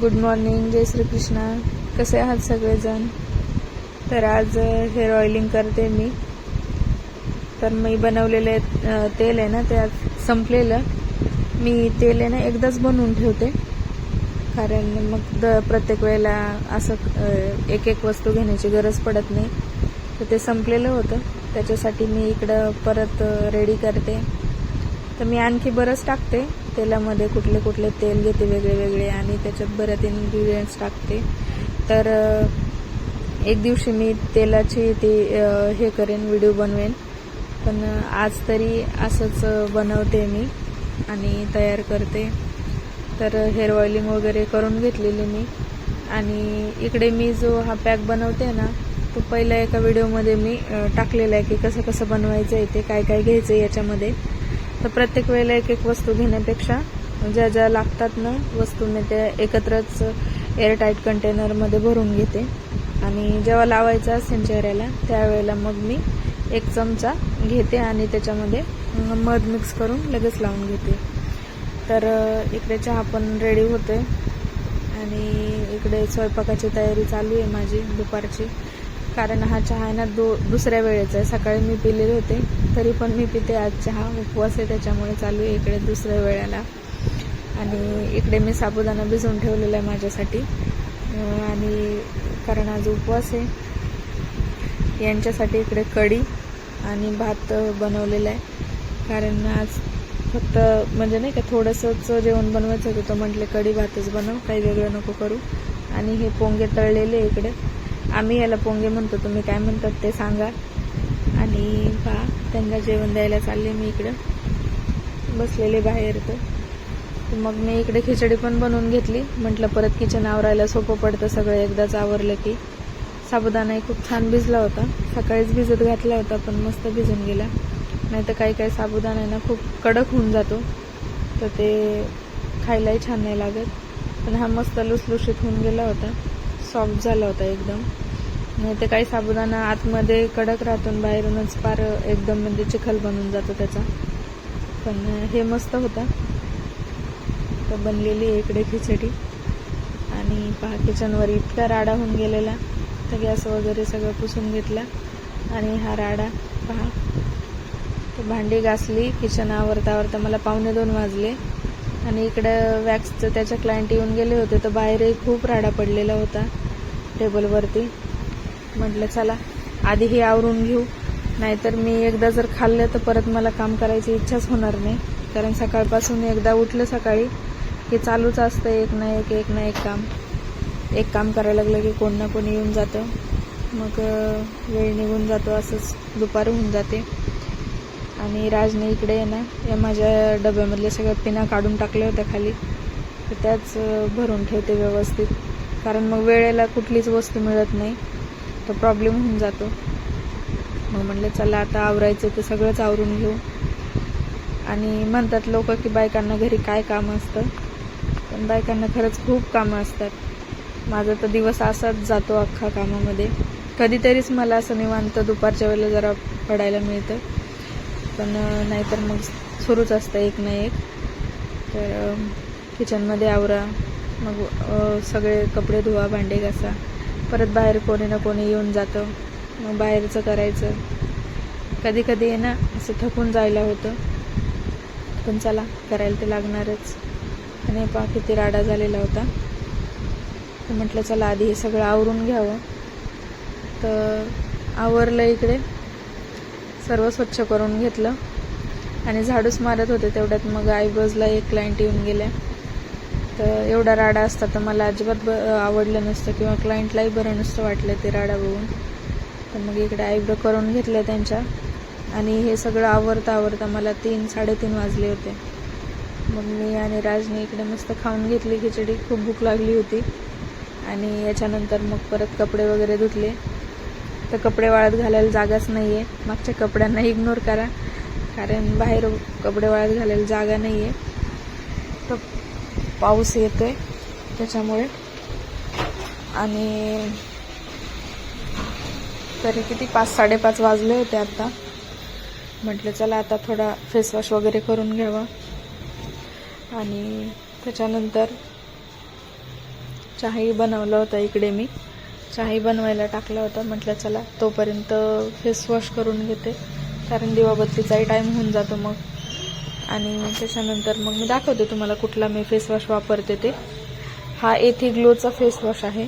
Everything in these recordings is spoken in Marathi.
गुड मॉर्निंग जय श्रीकृष्णा. कसे आहात सगळेजण? तर आज हेअर ऑइलिंग करते मी. तर मी बनवलेले तेल आहे ना ते आज संपलेलं. मी तेल आहे ना एकदाच बनवून ठेवते. कारण मग द प्रत्येक वेळेला असं एक एक वस्तू घेण्याची गरज पडत नाही. तर ते संपलेलं होतं. त्याच्यासाठी मी इकडं परत रेडी करते. तर मी आणखी बरंच टाकते. तेलामध्ये कुठले कुठले तेल घेते वेगळे वेगळे आणि त्याच्यात बऱ्याच इन्ग्रेडियंट्स टाकते. तर एक दिवशी मी तेलाची ती हे करेन व्हिडिओ बनवेन. पण आज तरी असंच बनवते मी आणि तयार करते. तर हेअर ऑइलिंग वगैरे करून घेतलेली मी. आणि इकडे मी जो हा पॅक बनवते ना तो पहिल्या एका व्हिडिओमध्ये मी टाकलेला आहे की कसं कसं बनवायचं आहे ते काय काय घ्यायचं आहे याच्यामध्ये. तर प्रत्येक वेळेला एक एक वस्तू घेण्यापेक्षा ज्या ज्या लागतात ना वस्तू मी त्या एकत्रच एअरटाईट कंटेनरमध्ये भरून घेते. आणि जेव्हा लावायचं असेल चेहऱ्याला त्यावेळेला मग मी एक चमचा घेते आणि त्याच्यामध्ये मध मिक्स करून लगेच लावून घेते. तर इकडे चहा पण रेडी होते आणि इकडे स्वयंपाकाची तयारी चालू आहे माझी दुपारची. कारण हा चहा आहे ना दो दुसऱ्या वेळेचा आहे. सकाळी मी पिलेले होते. तरी पण मी पिते आज चहा उपवास आहे त्याच्यामुळे चालू आहे इकडे दुसऱ्या वेळेला. आणि इकडे मी साबुदाणा भिजवून ठेवलेला आहे माझ्यासाठी. आणि कारण आज उपवास आहे. यांच्यासाठी इकडे कढी आणि भात बनवलेला आहे. कारण आज फक्त म्हणजे नाही का थोडंसंच जेवण बनवायचं होतं तर म्हटले कढी भातच बनव काही वेगळं नको करू. आणि हे पोंगे तळलेले इकडे. आम्ही याला पोंगे म्हणतो तुम्ही काय म्हणतात ते सांगा. आणि पहा त्यांना जेवण द्यायला चालले मी इकडं. बसलेले बाहेर तर. तर मग मी इकडे खिचडी पण बनवून घेतली. म्हटलं परत किचन आवरायला सोपं पडतं सगळं एकदाच आवरलं की. साबुदाणाही खूप छान भिजला होता. सकाळीच भिजत घातला होता पण मस्त भिजून गेला. नाही तर काही काही साबुदाणा आहे ना खूप कडक होऊन जातो. तर ते खायलाही छान नाही लागत. पण हा मस्त लुसलुशीत होऊन गेला होता. सॉफ्ट झाला होता एकदम. नाही तर काही साबुदाणा आतमध्ये कडक राहतो बाहेरूनच फार एकदम म्हणजे चिखल बनून जातो त्याचा. पण हे मस्त होता. तर बनलेली आहे इकडे खिचडी. आणि पहा किचनवर इतका राडा होऊन गेलेला. तर गॅस वगैरे सगळं पुसून घेतला. आणि हा राडा पहा. तर भांडी घासली किचन आवरता आवरता मला पावणे दोन वाजले. आणि इकडं वॅक्सचं त्याच्या क्लायंट येऊन गेले होते. तर बाहेरही खूप राडा पडलेला होता. टेबलवरती म्हटलं चला आधी हे आवरून घेऊ. नाहीतर मी एकदा जर खाल्लं तर परत मला काम करायची इच्छाच होणार नाही. कारण सकाळपासून एकदा उठलं सकाळी की चालूच असतं एक ना एक एक ना एक काम. एक काम करायला लागलं की कोण ना कोणी येऊन जातं. मग वेळ निघून जातो असंच दुपार होऊन जाते. आणि राजने इकडे ना या माझ्या डब्यामधल्या सगळ्या पिना काढून टाकल्या होत्या खाली. तर त्याच भरून ठेवते व्यवस्थित. कारण मग वेळेला कुठलीच वस्तू मिळत नाही. तर प्रॉब्लेम होऊन जातो. मग म्हटलं चला आता आवरायचं तर सगळंच आवरून घेऊ. आणि म्हणतात लोक की बायकांना घरी काय काम असतं? पण बायकांना खरंच खूप कामं असतात. माझा तर दिवस असाच जातो अख्खा कामामध्ये. कधीतरीच मला असं निवांत दुपारच्या वेळेला जरा पडायला मिळतं. पण नाहीतर मग सुरूच असतं एक ना एक. तर किचनमध्ये आवरा. मग सगळे कपडे धुवा भांडे घासा. परत बाहेर कोणी ना कोणी येऊन जातं. मग बाहेरचं करायचं. कधी कधी आहे ना असं थकून जायला होतं. पण चला करायला ते लागणारच. आणि पहा किती राडा झालेला होता. तर म्हटलं चला आधी हे सगळं आवरून घ्यावं. तर आवरलं इकडे. सर्व स्वच्छ करून घेतलं. आणि झाडूच मारत होते तेवढ्यात. मग आयब्रोजला एक क्लायंट येऊन गेल्या. तर एवढा राडा असता तर मला अजिबात ब आवडलं नसतं किंवा क्लायंटलाही बरं नसतं वाटलं ते राडा बघून. तर मग इकडे आयब्रो करून घेतलं त्यांच्या. आणि हे सगळं आवरता आवरता मला तीन साडेतीन वाजले होते. मग मी आणि राजने इकडे मस्त खाऊन घेतली खिचडी. खूप भूक लागली होती. आणि याच्यानंतर मग परत कपडे वगैरे धुतले. तर कपडे वाळत घालायला जागाच नाही आहे मागच्या कपड्यांना इग्नोर करा. कारण बाहेर कपडे वाळत घालायला जागा नाही आहे तर पाऊस येतोय त्याच्यामुळे. आणि तरी किती? पाच साडेपाच वाजले होते आता. म्हटलं चला आता थोडा फेसवॉश वगैरे करून घ्यावा. आणि त्याच्यानंतर चहाही बनवला होता इकडे मी. चहाही बनवायला टाकला होता. म्हटलं चला तोपर्यंत फेसवॉश करून घेते. कारण दिवाबत्तीचाही टाईम होऊन जातो मग. आणि त्याच्यानंतर मग मी दाखवते तुम्हाला कुठला मी फेसवॉश वापरते ते. हा एथी ग्लोचा फेसवॉश आहे.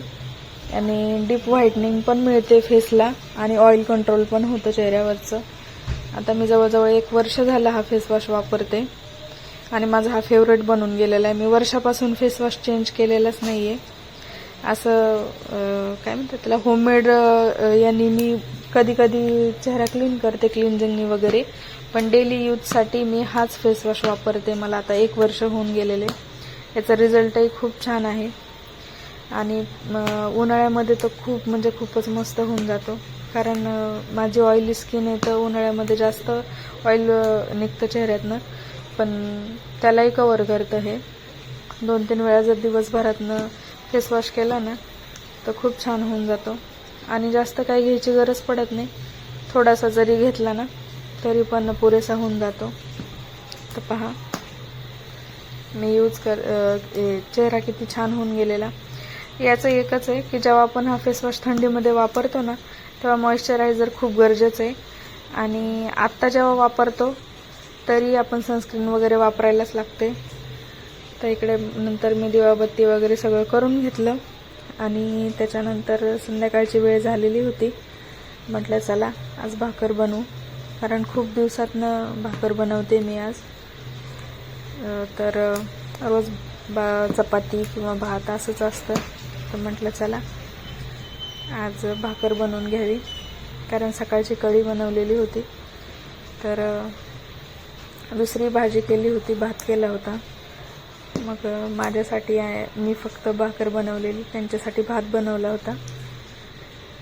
आणि डीप व्हाईटनिंग पण मिळते फेसला आणि ऑइल कंट्रोल पण होतं चेहऱ्यावरचं. आता मी जवळजवळ एक वर्ष झालं हा फेसवॉश वापरते. आणि माझा हा फेवरेट बनून गेलेला आहे. मी वर्षापासून फेसवॉश चेंज केलेलाच नाही आहे असं काय म्हणतात त्याला होममेड यांनी मी कधी कधी चेहरा क्लीन करते क्लिन्झिंगनी वगैरे. पण डेली यूजसाठी मी हाच फेस वॉश वापरते. मला आता एक वर्ष होऊन गेलेले. याचा रिझल्टही खूप छान आहे. आणि उन्हाळ्यामध्ये तर खूप म्हणजे खूपच मस्त होऊन जातो. कारण माझी ऑइली स्किन आहे तर उन्हाळ्यामध्ये जास्त ऑइल निघतं चेहऱ्यातनं. पण त्यालाही कवर करतं हे. दोन तीन वेळा जर दिवसभरातनं फेस वॉश केला ना तर खूप छान होऊन जातो. आणि जास्त काही घ्यायची गरज पडत नाही. थोडासा जरी घेतला ना तरी पण पुरेसा होऊन जातो. तर पहा. मी यूज कर चेहरा किती छान होऊन गेलेला. याचं एकच आहे की जेव्हा आपण हा फेसवॉश थंडीमध्ये वापरतो ना तेव्हा मॉइश्चरायझर खूप गरजेचं आहे. आणि आत्ता जेव्हा वापरतो तरी आपण सनस्क्रीन वगैरे वापरायलाच लागते. तर इकडे नंतर मी दिवाबत्ती वगैरे सगळं करून घेतलं. आणि त्याच्यानंतर संध्याकाळची वेळ झालेली होती. म्हटलं चला आज भाकर बनवू. कारण खूप दिवसातनं भाकर बनवते मी आज. तर रोज बा चपाती किंवा भात असंच असतं. तर म्हटलं चला आज भाकर बनवून घ्यावी. कारण सकाळची कढी बनवलेली होती. तर दुसरी भाजी केली होती भात केला होता. मग माझ्यासाठी मी फक्त भाकर बनवलेली त्यांच्यासाठी भात बनवला होता.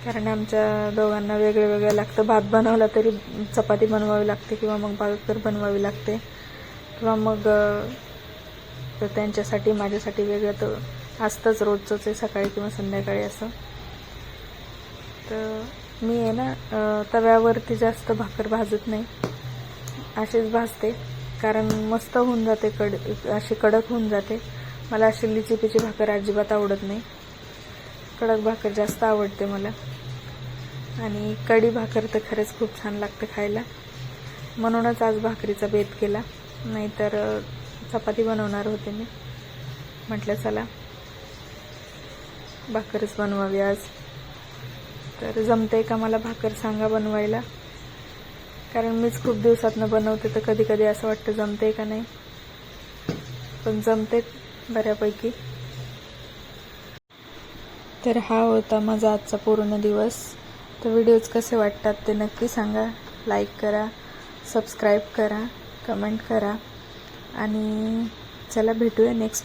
कारण आमच्या दोघांना वेगळं वेगळं लागतं. भात बनवला तरी चपाती बनवावी लागते किंवा मग भाकर बनवावी लागते. किंवा मग तर त्यांच्यासाठी माझ्यासाठी वेगळं तर असतंच रोजचंच आहे सकाळी किंवा संध्याकाळी असं. तर मी आहे ना तव्यावरती जास्त भाकर भाजत नाही. अशीच भाजते. कारण मस्त होऊन जाते कड अशी कडक होऊन जाते. मला अशी लिचिपीची भाकर अजिबात आवडत नाही. कडक भाकर जास्त आवडते मला. आणि कढी भाकर तर खरंच खूप छान लागतं खायला. म्हणूनच आज भाकरीचा बेत केला. नाहीतर चपाती बनवणार होते मी. म्हटलं चला भाकरच बनवावी आज. तर जमते का मला भाकर सांगा बनवायला? कारण मीच खूप दिवसातनं बनवते तर कधी कधी असं वाटतं जमतंय का नाही? पण जमते बऱ्यापैकी. तर हा होता माझा आजचा पूर्ण दिवस. तर व्हिडिओज कसे वाटतात ते नक्की सांगा. लाईक करा सबस्क्राईब करा कमेंट करा. आणि चला भेटूया नेक्स्ट